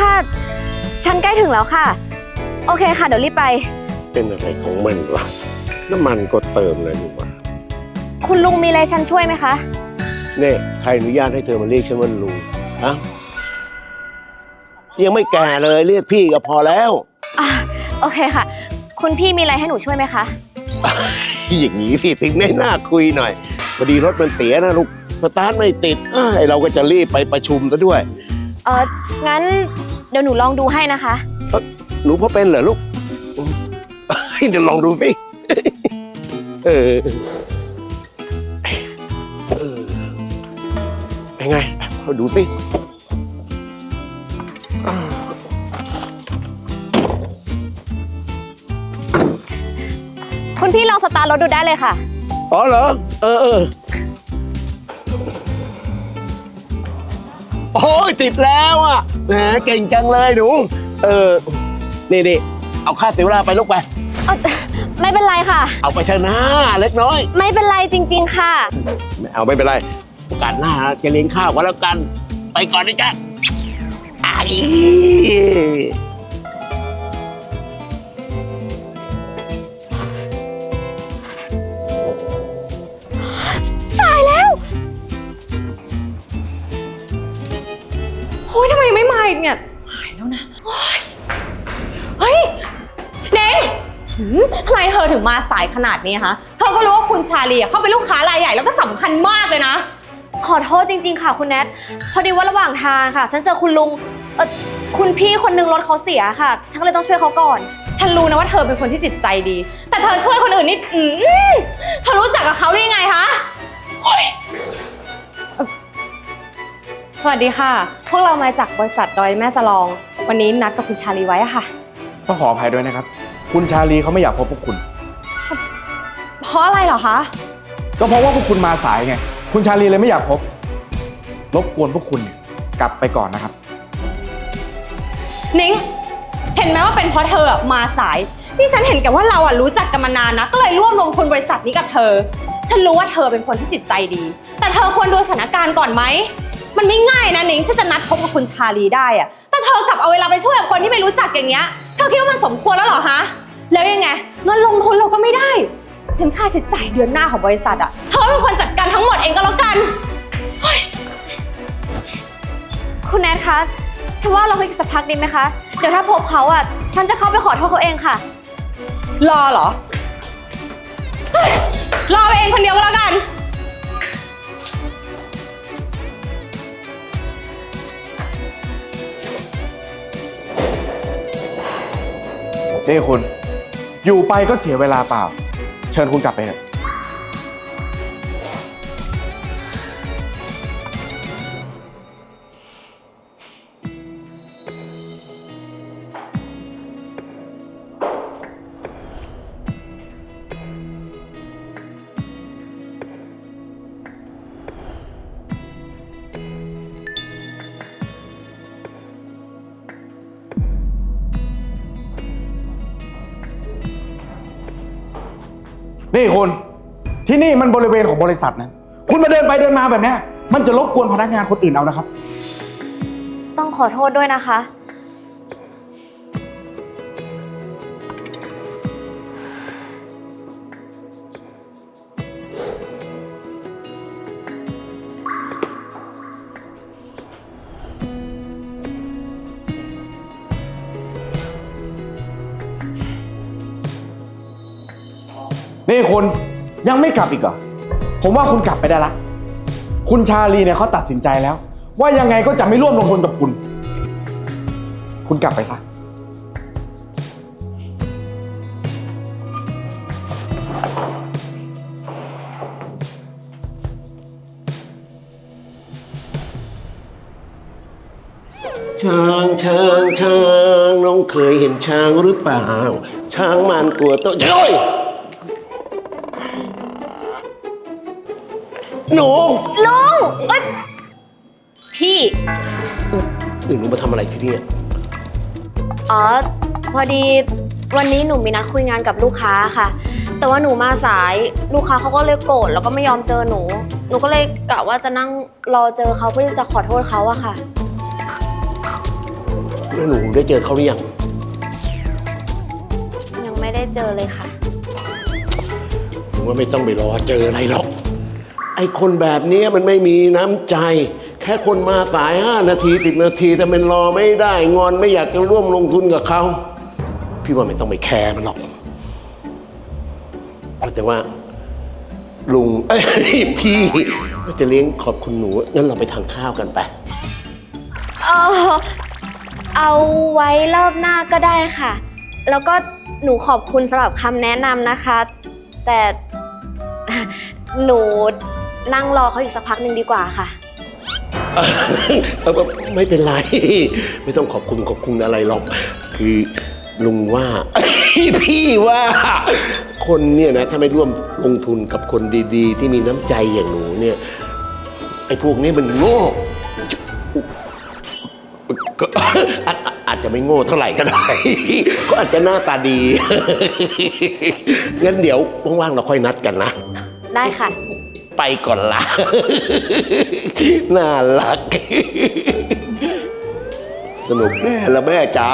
ค่ะ ฉันใกล้ถึงแล้วค่ะ โอเคค่ะ เดี๋ยวรีบไป เป็นอะไรของมันวะน้ำมันก็เติมเลยนี่วะคุณลุงมีอะไรฉันช่วยไหมคะ เนี่ยใครอนุญาตให้เธอมาเรียกฉันว่าลุงฮะยังไม่แก่เลยเรียกพี่ก็พอแล้ว อะโอเคค่ะ คุณพี่มีอะไรให้หนูช่วยไหมคะ อย่างนี้สิถึงได้น่าคุยหน่อยพอดีรถมันเสียนะลูกสตาร์ทไม่ติดเอ้ยเราก็จะรีบไปประชุมซะด้วย เอองั้น เดี๋ยวหนูลองดูให้นะคะ หนูพอเป็นเหรอลูกอืม เดี๋ยวลองดูสิ เออเออเป็นไงเอาดูสิอ่าคุณพี่ลองสตาร์ทรถดูได้เลยค่ะ อ๋อเหรอ เออเออโอ้ยติดแล้วอะ แหมเก่งจังเลยหนู เออนี่นี่เอาค่าเสียเวลาไปลูกไป เอ่อไม่เป็นไรค่ะ เอาไปเถอะนะเล็กน้อย ไม่เป็นไรจริง ๆ ค่ะ ไม่เอาไม่เป็นไรโอกาสหน้าจะเลี้ยงข้าวกันแล้วกัน ไปก่อนนะจ๊ะไอ้ เนี่ยสายแล้วนะโอ๊ยเฮ้ยเน้งหืมทำไมเธอถึงมาสายขนาดนี้คะเธอก็รู้ว่าคุณชาลีอะเขาเป็นลูกค้ารายใหญ่แล้วก็สำคัญมากเลยนะขอโทษจริง ๆ ค่ะคุณแนท พอดีว่าระหว่างทางค่ะ ฉันเจอคุณลุงเออคุณพี่คนนึงรถเขาเสียค่ะ ฉันก็เลยต้องช่วยเขาก่อน ฉันรู้นะว่าเธอเป็นคนที่จิตใจดี แต่เธอช่วยคนอื่นนี่อืมเธอรู้จักกับเขาได้ยังไงคะโอ๊ยเอ่อ สวัสดีค่ะ พวกเรามาจากบริษัทดอยแม่สลอง วันนี้นัดกับคุณชาลีไว้อะค่ะ ต้องขออภัยด้วยนะครับ คุณชาลีเขาไม่อยากพบพวกคุณ เพราะอะไรเหรอคะ ก็เพราะว่าพวกคุณมาสายไง คุณชาลีเลยไม่อยากพบ รบกวนพวกคุณเนี่ยกลับไปก่อนนะครับ นิ้ง เห็นไหมว่าเป็นเพราะเธออะมาสาย นี่ฉันเห็นแกับว่าเราอะรู้จักกันมานานนะ ก็เลยร่วมลงทุนบริษัทนี้กับเธอ ฉันรู้ว่าเธอเป็นคนที่จิตใจดี แต่เธอควรดูสถานการณ์ก่อนไหม มันไม่ง่ายนะนิ้งที่จะนัดพบกับคุณชาลีได้อะแต่เธอกลับเอาเวลาไปช่วยกับคนที่ไม่รู้จักอย่างเงี้ย เธอคิดว่ามันสมควรแล้วเหรอฮะ แล้วยังไงเงินลงทุนเราก็ไม่ได้เงินค่าใช้จ่ายเดือนหน้าของบริษัทอะเธอเป็นคนจัดการทั้งหมดเองก็แล้วกัน คุณแนทคะฉันว่าเราคุยกันสักพักดีไหมคะ เดี๋ยวถ้าพบเขาอะฉันจะเข้าไปขอโทษเขาเองค่ะ รอเหรอเฮ้ยรอไปเองคนเดียวก็แล้วกัน นี่คุณ อยู่ไปก็เสียเวลาเปล่า เชิญคุณกลับไปเถอะ นี่คุณที่นี่มันบริเวณของบริษัทนะ คุณมาเดินไปเดินมาแบบเนี้ยมันจะรบกวนพนักงานคนอื่นเอานะครับ ต้องขอโทษด้วยนะคะ นี่คุณยังไม่กลับอีกเหรอ ผมว่าคุณกลับไปได้ละ คุณชาลีเนี่ยเขาตัดสินใจแล้ว ว่ายังไงก็จะไม่ร่วมลงทุนกับคุณ คุณกลับไปซะ ช้างช้างช้างน้องเคยเห็นช้างหรือเปล่า ช้างมันกลัวโตัวโอ้ย หนูลุงเอ้ยพี่หนูมาทำอะไรที่นี่อ๋อ พอดีวันนี้หนูมีนัดคุยงานกับลูกค้าค่ะ แต่ว่าหนูมาสายลูกค้าเขาก็เลยโกรธแล้วก็ไม่ยอมเจอหนู หนูก็เลยกะว่าจะนั่งรอเจอเขาเพื่อที่จะขอโทษเขาอะค่ะแหมแล้วหนูได้เจอเขาหรือยัง ยังไม่ได้เจอเลยค่ะผมว่าไม่ต้องไปรอเจออะไรหรอกไอ้คนแบบนี้มันไม่มีน้ำใจ แค่คนมาสายห้านาทีสิบนาที แต่มันรอไม่ได้งอนไม่อยากจะร่วมลงทุนกับเขา พี่ว่าไม่ต้องไปแคร์มันหรอกแต่ว่า ลุงเอ้ยพี่ก็จะเลี้ยงขอบคุณหนูงั้นเราไปทานข้าวกันไป เออเอาไว้รอบหน้าก็ได้ค่ะ แล้วก็หนูขอบคุณสำหรับคำแนะนำนะคะ แต่ หนู นั่งรอเขาอีกสักพักหนึ่งดีกว่าค่ะ เออไม่เป็นไร ไม่ต้องขอบคุณขอบคุณอะไรหรอก คือลุงว่า พี่ว่า คนเนี่ยนะ ถ้าไม่ร่วมลงทุนกับคนดีๆ ที่มีน้ำใจอย่างหนูเนี่ย ไอ้พวกนี้มันโง่ก็ อาจอาจจะไม่โง่เท่าไหร่ก็ได้ ก็อาจจะหน้าตาดี งั้นเดี๋ยวว่างๆเราค่อยนัดกันนะ ได้ค่ะ ไปก่อนละน่ารัก สนุกแน่ละแม่จ๋า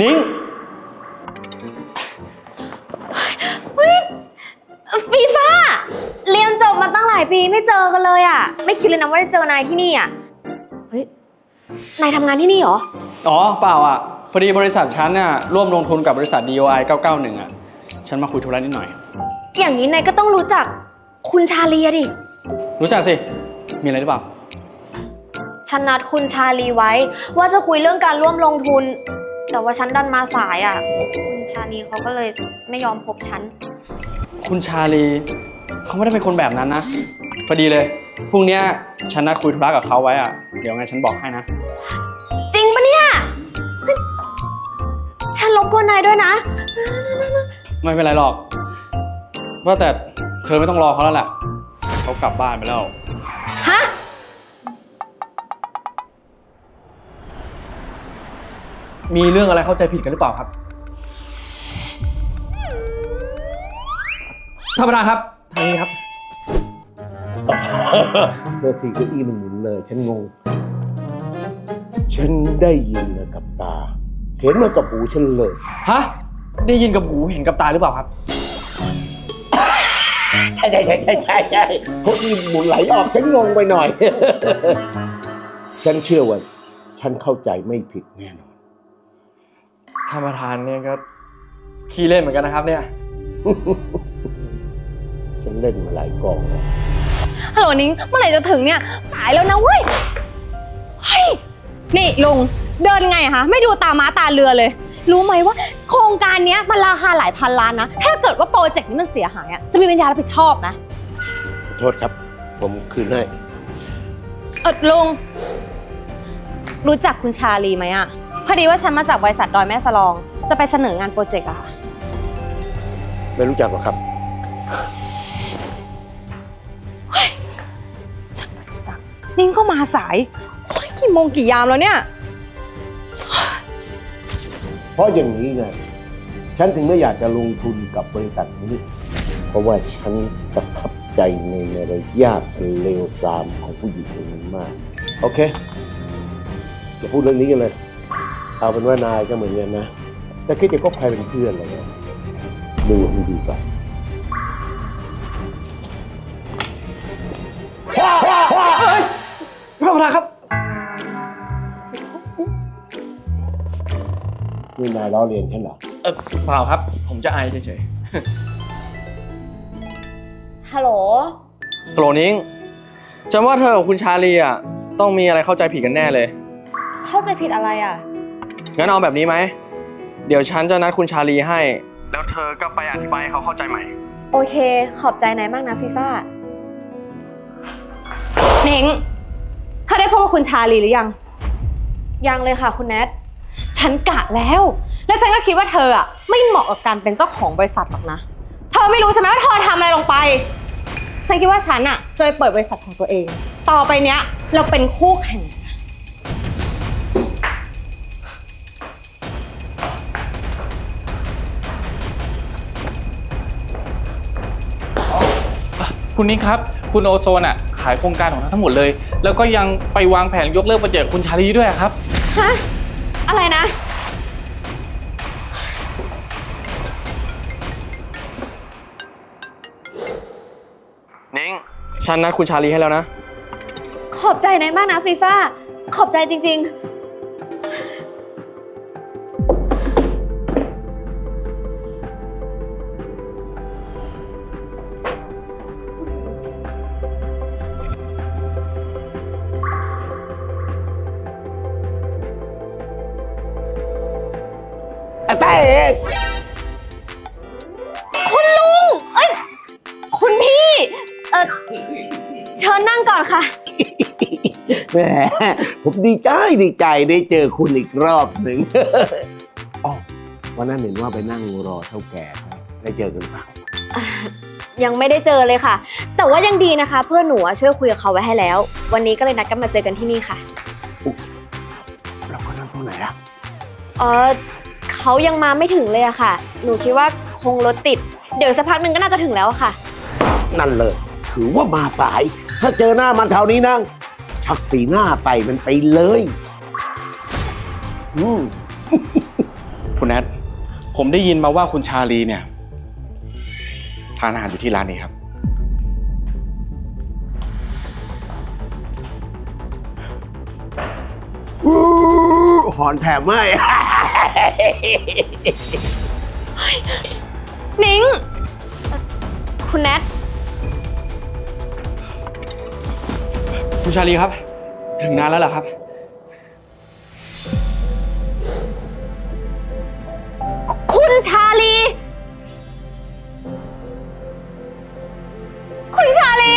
นิ้ง ปีไม่เจอกันเลยอะไม่คิดเลยนะว่าได้เจอนายที่นี่อะเฮ้ย นายทำงานที่นี่เหรอ อ๋อ เปล่าอะ พอดีบริษัทฉันน่ะร่วมลงทุนกับบริษัท DOI 991 อะ ฉันมาคุยธุระนิดหน่อย อย่างนี้นายก็ต้องรู้จักคุณชาลีอะดิ รู้จักสิ มีอะไรหรือเปล่า ฉันนัดคุณชาลีไว้ ว่าจะคุยเรื่องการร่วมลงทุน แต่ว่าฉันดันมาสายอะคุณชาลีเขาก็เลยไม่ยอมพบฉัน คุณชาลี เขาไม่ได้เป็นคนแบบนั้นนะ พอดีเลยพรุ่งเนี้ยฉันนัดคุยธุระกับเขาไว้อะเดี๋ยวไงฉันบอกให้นะ จริงปะเนี่ยเฮ้ยฉันรบกวนนายด้วยนะ ไม่เป็นไรหรอก ว่าแต่เธอไม่ต้องรอเขาแล้วแหละเขากลับบ้านไปแล้ว ฮะ มีเรื่องอะไรเข้าใจผิดกันหรือเปล่าครับท่านประธานครับทางนี้ครับ เธอทีเก้าอี้มันหมุนเลย ฉันงง ฉันได้ยินมากับตา เห็นมากับหูฉันเลย ฮะ ได้ยินกับหูเห็นกับตาหรือเปล่าครับ ใช่ใช่ใช่ใช่ใช่ใช่เก้าอี้หมุนไหลออกฉันงงไปหน่อย ฉันเชื่อว่า ฉันเข้าใจไม่ผิดแน่นอนท่านประธานเนี่ยก็ขี้เล่นเหมือนกันนะครับเนี่ย ฉันเล่นมาหลายกองแล้ว ฮัลโหลนิ้งเมื่อไหร่จะถึงเนี่ยสายแล้วนะเว้ยเฮ้ยนี่ลุงเดินไงอะคะไม่ดูตาม้าตาเรือเลย รู้ไหมว่า โครงการเนี้ยมันราคาหลายพันล้านนะ ถ้าเกิดว่าโปรเจกต์นี้มันเสียหายอะจะมีปัญญารับผิดชอบนะ ขอโทษครับ ผมคืนให้ เออลุง รู้จักคุณชาลีไหมอะพอดีว่าฉันมาจากบริษัทดอยแม่สลอง จะไปเสนองานโปรเจกต์อะค่ะ ไม่รู้จักหรอกครับ นิ้งก็มาสายโอ๊ยกี่โมงกี่ยามแล้วเนี่ย เพราะอย่างนี้ไงฉันถึงไม่อยากจะลงทุนกับบริษัทนี้ เพราะว่าฉันประทับใจในมารยาทอันเลวทรามของผู้หญิงคนนี้มาก โอเคอย่าพูดเรื่องนี้กันเลย เอาเป็นว่านายก็เหมือนกันนะ แต่คิดจะคบใครเป็นเพื่อนอะไรเงี้ยดูให้ดีก่อน ท่านประธานครับ นี่นายล้อเลียนฉันเหรอ เออเปล่าครับ ผมจะอายเฉยฮัลโหล ๆโกรนิ้งฉันว่าเธอกับคุณชาลีอะต้องมีอะไรเข้าใจผิดกันแน่เลย เข้าใจผิดอะไรอะ งั้นเอาแบบนี้ไหม เดี๋ยวฉันจะนัดคุณชาลีให้ แล้วเธอก็ไปอธิบายให้เขาเข้าใจใหม่ โอเค ขอบใจนายมากนะฟีฟ่า เน่ง ถ้าได้พบกับคุณชาลีหรือยัง ยังเลยค่ะคุณแนท ฉันกะแล้ว และฉันก็คิดว่าเธออะไม่เหมาะกับการเป็นเจ้าของบริษัทหรอกนะ เธอไม่รู้ใช่ไหมว่าเธอทำอะไรลงไป ฉันคิดว่าฉันอะจะไปเปิดบริษัทของตัวเอง ต่อไปเนี้ยเราเป็นคู่แข่ง คุณนิ้ครับ คุณโอโซนอะ ขายโครงการของเราทั้งหมดเลย แล้วก็ยังไปวางแผนยกเลิกโปรเจกต์คุณชาลีด้วยครับ ฮะ อะไรนะ นิ้งฉันนัดคุณชาลีให้แล้วนะ ขอบใจนายมากนะฟีฟ่าขอบใจจริง ๆ แต่เอกคุณลุง เอ้ย คุณพี่ เออเชิญนั่งก่อนค่ะ แหมผมดีใจดีใจได้เจอคุณอีกรอบหนึ่ง อ๋อวันนั้นเห็นว่าไปนั่งรอเท่าแก่ครับได้เจอกันหรือเปล่า ยังไม่ได้เจอเลยค่ะ แต่ว่ายังดีนะคะ เพื่อนหนูอะช่วยคุยกับเขาไว้ให้แล้ว วันนี้ก็เลยนัดกันมาเจอกันที่นี่ค่ะ เราก็นั่งตรงไหนอะเออ เขายังมาไม่ถึงเลยอะค่ะ หนูคิดว่าคงรถติด เดี๋ยวสักพักหนึ่งก็น่าจะถึงแล้วอะค่ะ นั่นเลย ถือว่ามาสาย ถ้าเจอหน้ามันแถวนี้นั่ง ชักสีหน้าใส่มันไปเลย อืมคุณแอดผมได้ยินมาว่าคุณชาลีเนี่ย ทานอาหารอยู่ที่ร้านนี้ครับ อู้หอนแถมไม่ นิ้งคุณแนทคุณชาลีครับ ถึงงานแล้วเหรอครับ คุณชาลี คุณชาลี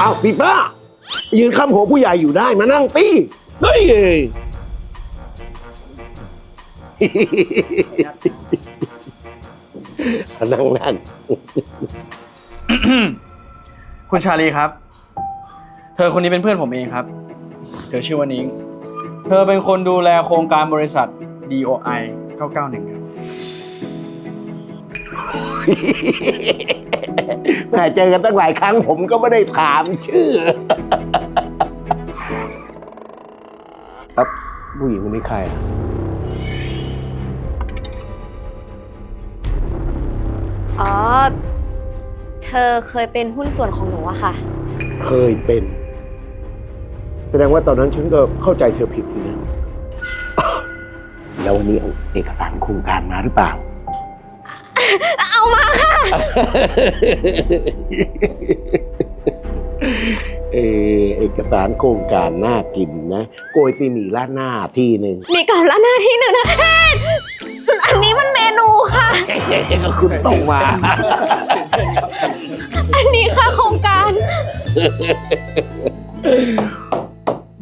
อ้าวพี่ป้า ยืนข้ามหัวผู้ใหญ่อยู่ได้มานั่งสิเฮ้ยนั่งนั่งคุณชาลีครับ เธอคนนี้เป็นเพื่อนผมเองครับ เธอชื่อว่านิ้ง เธอเป็นคนดูแลโครงการบริษัท DOI 991ครับ แม่เจอกันตั้งหลายครั้งผมก็ไม่ได้ถามชื่อ ครับผู้หญิงคนนี้ใครอะอ๋อ เธอเคยเป็นหุ้นส่วนของหนูอะค่ะ เคยเป็น แสดงว่าตอนนั้นฉันก็เข้าใจเธอผิดสินะ แล้ววันนี้เอาเอกสารโครงการมาหรือเปล่า เอามาค่ะเออเอกสารโครงการน่ากินนะ โกยซีหมี่ราดหน้าที่หนึ่งมีกับร้านหน้าที่หนึ่งนะเฮ้ยอันนี้มันเมนูค่ะก็คุณต้องมา อันนี้ค่ะโครงการ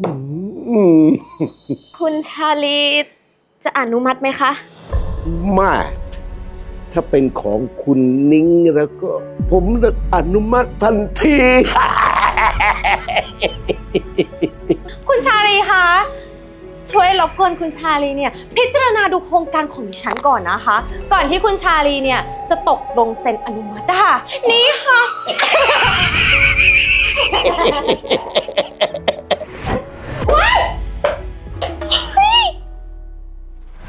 อืมคุณชาลีจะอนุมัติไหมคะ ไมา ถ้าเป็นของคุณนิ้งแล้วก็ ผมจะอนุมัติทันที คุณชาลีคะช่วยรบกวนคุณชาลีเนี่ยพิจารณาดูโครงการของดิฉันก่อนนะคะ ก่อนที่คุณชาลีเนี่ยจะตกลงเซ็นอนุมัติค่ะนี่ค่ะ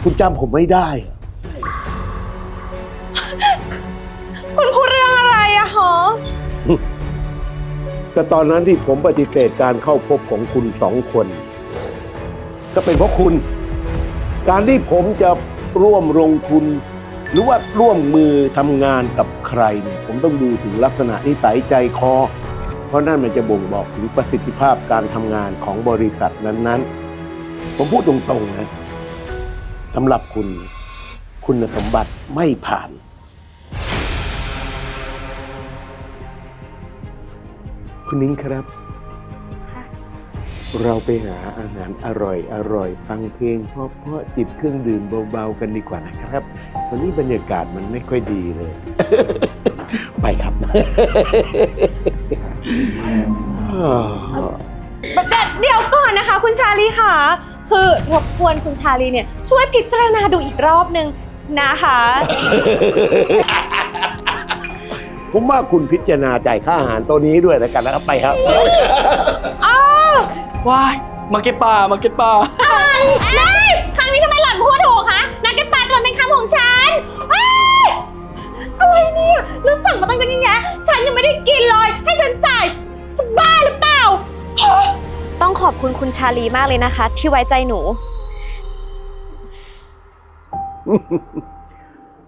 คุณจำผมไม่ได้เหรอ ก็ตอนนั้นที่ผมปฏิเสธการเข้าพบของคุณสองคน ก็เป็นเพราะคุณ การที่ผมจะร่วมลงทุน หรือว่าร่วมมือทำงานกับใครเนี่ยผมต้องดูถึงลักษณะนิสัยใจคอ เพราะนั่นมันจะบ่งบอกถึงประสิทธิภาพการทำงานของบริษัทนั้นๆ ผมพูดตรงๆนะสำหรับคุณ คุณสมบัติไม่ผ่าน คุณนิ้งครับเราไปหาอาหารอร่อยอร่อยฟังเพลงเพราะเพราะจิบเครื่องดื่มเบาๆกันดีกว่านะครับวันนี้บรรยากาศมันไม่ค่อยดีเลย ไปครับแบบเดี๋ยวก่อนนะคะ คุณชาลีค่ะ คือรบกวนคุณชาลีเนี่ย ช่วยพิจารณาดูอีกรอบนึงนะคะ ผมว่าคุณพิจารณาจ่ายค่าอาหารตัวนี้ด้วยแล้วกันนะครับไปครับ ว้ายมาเก็ตปลามาเก็ตปลานี่ครั้งนี้ทำไมหล่อนพูดถูกคะนักเก็ตปลาตัวมันเป็นคำของฉันเอ้ยอะไรเนี่ยแล้วสั่งมาตั้งแต่ยังไงฉันยังไม่ได้กินเลย ให้ฉันจ่ายจะบ้าหรือเปล่า ต้องขอบคุณคุณชาลีมากเลยนะคะ ที่ไว้ใจหนู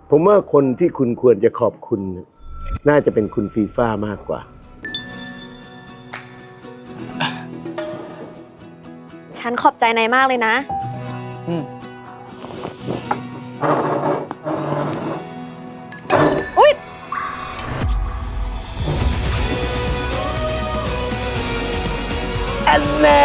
ผมว่าคนที่คุณควรจะขอบคุณ น่าจะเป็นคุณฟีฟ่ามากกว่า ฉันขอบใจนายมากเลยนะ อืมอุ๊ย อันแน่